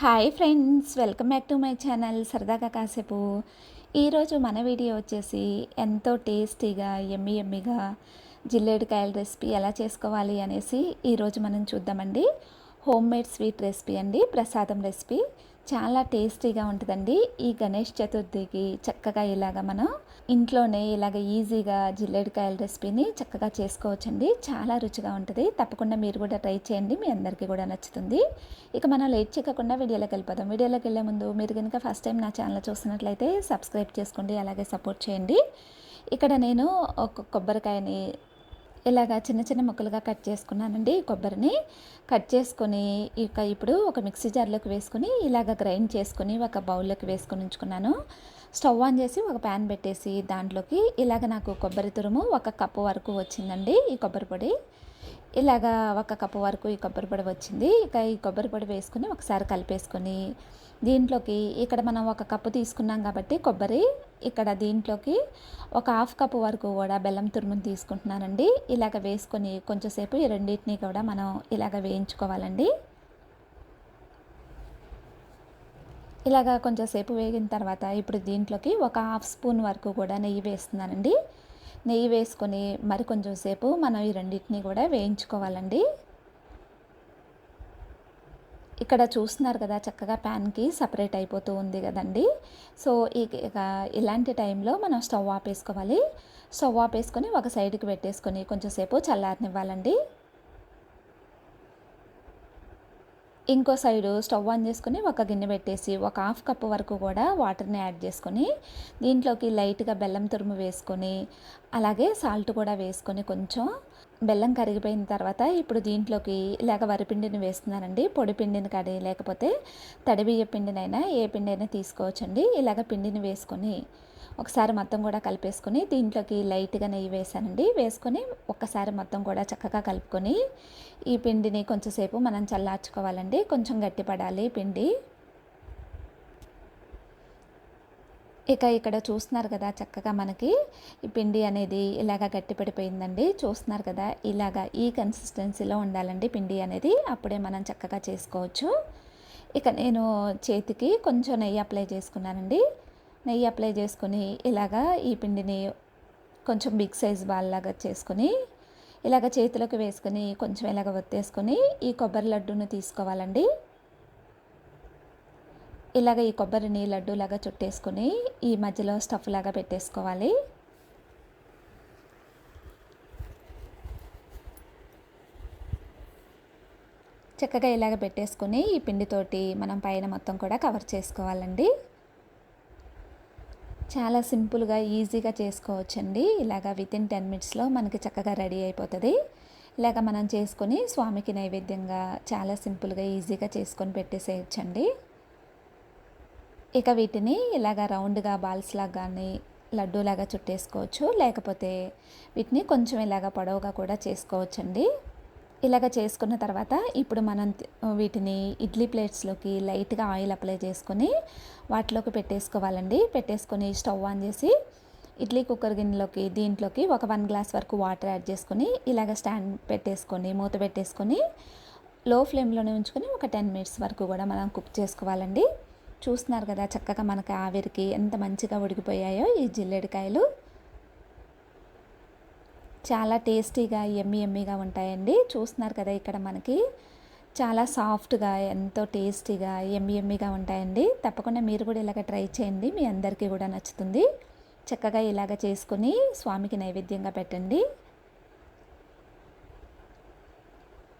Hi friends welcome back to my channel సరదాగా కాసేపు. ఈరోజు మన వీడియో వచ్చేసి ఎంతో టేస్టీగా ఎమ్మి ఎమ్మిగా జిల్లేడికాయల రెసిపీ ఎలా చేసుకోవాలి అనేసి ఈరోజు మనం చూద్దామండి. హోమ్ మేడ్ స్వీట్ రెసిపీ అండి ప్రసాదం రెసిపీ. చాలా టేస్టీగా ఉంటుందండి. ఈ గణేష్ చతుర్థికి చక్కగా ఇలాగ మనం ఇంట్లోనే ఇలాగ ఈజీగా జిల్లేడికాయల రెసిపీని చక్కగా చేసుకోవచ్చండి. చాలా రుచిగా ఉంటుంది. తప్పకుండా మీరు కూడా ట్రై చేయండి. మీ అందరికీ కూడా నచ్చుతుంది. ఇక మనం లేట్ చేయకుండా వీడియోలోకి వెళ్ళిపోదాం. వీడియోలోకి వెళ్ళే ముందు మీరు కనుక ఫస్ట్ టైం నా ఛానల్ చూస్తున్నట్లయితే సబ్స్క్రైబ్ చేసుకోండి. అలాగే సపోర్ట్ చేయండి. ఇక్కడ నేను ఒక కొబ్బరికాయని ఇలాగా చిన్న చిన్న ముక్కలుగా కట్ చేసుకున్నానండి కొబ్బరిని. కట్ చేసుకొని ఇక ఇప్పుడు ఒక మిక్సీ జార్లోకి వేసుకొని ఇలాగ గ్రైండ్ చేసుకొని ఒక బౌల్లోకి వేసుకొని ఉంచుకున్నాను. స్టవ్ ఆన్ చేసి ఒక ప్యాన్ పెట్టేసి దాంట్లోకి ఇలాగ నాకు కొబ్బరి తురుము ఒక కప్పు వరకు వచ్చిందండి ఈ కొబ్బరి పొడి. ఇలాగా ఒక కప్పు వరకు ఈ కొబ్బరి పొడి వచ్చింది. ఇక ఈ కొబ్బరి పొడి వేసుకుని ఒకసారి కలిపేసుకొని దీంట్లోకి ఇక్కడ మనం ఒక కప్పు తీసుకున్నాం కాబట్టి కొబ్బరి. ఇక్కడ దీంట్లోకి ఒక హాఫ్ కప్పు వరకు కూడా బెల్లం తురుముని తీసుకుంటున్నానండి. ఇలాగ వేసుకొని కొంచెంసేపు ఈ రెండింటిని కూడా మనం ఇలాగ వేయించుకోవాలండి. ఇలాగా కొంచెంసేపు వేగిన తర్వాత ఇప్పుడు దీంట్లోకి ఒక హాఫ్ స్పూన్ వరకు కూడా నెయ్యి వేస్తున్నానండి. నెయ్యి వేసుకొని మరి కొంచెం సేపు మనం ఈ రెండింటిని కూడా వేయించుకోవాలండి. ఇక్కడ చూస్తున్నారు కదా చక్కగా ప్యాన్కి సపరేట్ అయిపోతూ ఉంది కదండి. సో ఇక ఇలాంటి టైంలో మనం స్టవ్ ఆపేసుకోవాలి. స్టవ్ ఆపేసుకొని ఒక సైడ్కి పెట్టేసుకొని కొంచెంసేపు చల్లారనివ్వాలండి. ఇంకో సైడు స్టవ్ ఆన్ చేసుకొని ఒక గిన్నె పెట్టేసి ఒక హాఫ్ కప్ వరకు కూడా వాటర్ని యాడ్ చేసుకొని దీంట్లోకి లైట్గా బెల్లం తురుము వేసుకొని అలాగే సాల్ట్ కూడా వేసుకొని కొంచెం బెల్లం కరిగిపోయిన తర్వాత ఇప్పుడు దీంట్లోకి ఇలాగ వరిపిండిని వేస్తున్నానండి. పొడి పిండిని కడి లేకపోతే తడిబియ్య పిండినైనా ఏ పిండి అయినా తీసుకోవచ్చండి. ఇలాగ పిండిని వేసుకొని ఒకసారి మొత్తం కూడా కలిపేసుకొని దీంట్లోకి లైట్గా నెయ్యి వేసానండి. వేసుకొని ఒక్కసారి మొత్తం కూడా చక్కగా కలుపుకొని ఈ పిండిని కొంచెంసేపు మనం చల్లార్చుకోవాలండి. కొంచెం గట్టిపడాలి పిండి. ఇక ఇక్కడ చూస్తున్నారు కదా చక్కగా మనకి ఈ పిండి అనేది ఇలాగ గట్టిపడిపోయిందండి చూస్తున్నారు కదా ఇలాగా ఈ కన్సిస్టెన్సీలో ఉండాలండి పిండి అనేది. అప్పుడే మనం చక్కగా చేసుకోవచ్చు. ఇక నేను చేతికి కొంచెం నెయ్యి అప్లై చేసుకున్నానండి. నెయ్యి అప్లై చేసుకొని ఇలాగా ఈ పిండిని కొంచెం బిగ్ సైజ్ బాల్ లాగా చేసుకొని ఇలాగ చేతిలోకి వేసుకొని కొంచెం ఇలాగ ఒత్తేసుకొని ఈ కొబ్బరి లడ్డూను తీసుకోవాలండి. ఇలాగ ఈ కొబ్బరిని లడ్డూలాగా చుట్టేసుకొని ఈ మధ్యలో స్టఫ్ లాగా పెట్టేసుకోవాలి. చక్కగా ఇలాగ పెట్టేసుకొని ఈ పిండితోటి మనం పైన మొత్తం కూడా కవర్ చేసుకోవాలండి. చాలా సింపుల్గా ఈజీగా చేసుకోవచ్చండి. ఇలాగ విత్ ఇన్ టెన్ మినిట్స్లో మనకి చక్కగా రెడీ అయిపోతుంది. ఇలాగ మనం చేసుకొని స్వామికి నైవేద్యంగా చాలా సింపుల్గా ఈజీగా చేసుకొని పెట్టేసేయచ్చండి. ఇక వీటిని ఇలాగ రౌండ్గా బాల్స్ లాగా కానీ లడ్డూలాగా చుట్టేసుకోవచ్చు. లేకపోతే వీటిని కొంచెం ఇలాగ పొడవుగా కూడా చేసుకోవచ్చండి. ఇలాగ చేసుకున్న తర్వాత ఇప్పుడు మనం వీటిని ఇడ్లీ ప్లేట్స్లోకి లైట్గా ఆయిల్ అప్లై చేసుకొని వాటిలోకి పెట్టేసుకోవాలండి. పెట్టేసుకొని స్టవ్ ఆన్ చేసి ఇడ్లీ కుక్కర్ గిన్నెలోకి దీంట్లోకి ఒక వన్ గ్లాస్ వరకు వాటర్ యాడ్ చేసుకొని ఇలాగ స్టాండ్ పెట్టేసుకొని మూత పెట్టేసుకొని లో ఫ్లేమ్లోనే ఉంచుకొని ఒక టెన్ మినిట్స్ వరకు కూడా మనం కుక్ చేసుకోవాలండి. చూస్తున్నారు కదా చక్కగా మనకి ఆవిరికి ఎంత మంచిగా ఉడికిపోయాయో ఈ జిల్లేడికాయలు. చాలా టేస్టీగా ఎమ్మి ఎమ్మిగా ఉంటాయండి. చూస్తున్నారు కదా ఇక్కడ మనకి చాలా సాఫ్ట్గా ఎంతో టేస్టీగా ఎమ్మి ఎమ్మిగా ఉంటాయండి. తప్పకుండా మీరు కూడా ఇలాగ ట్రై చేయండి. మీ అందరికీ కూడా నచ్చుతుంది. చక్కగా ఇలాగ చేసుకొని స్వామికి నైవేద్యంగా పెట్టండి.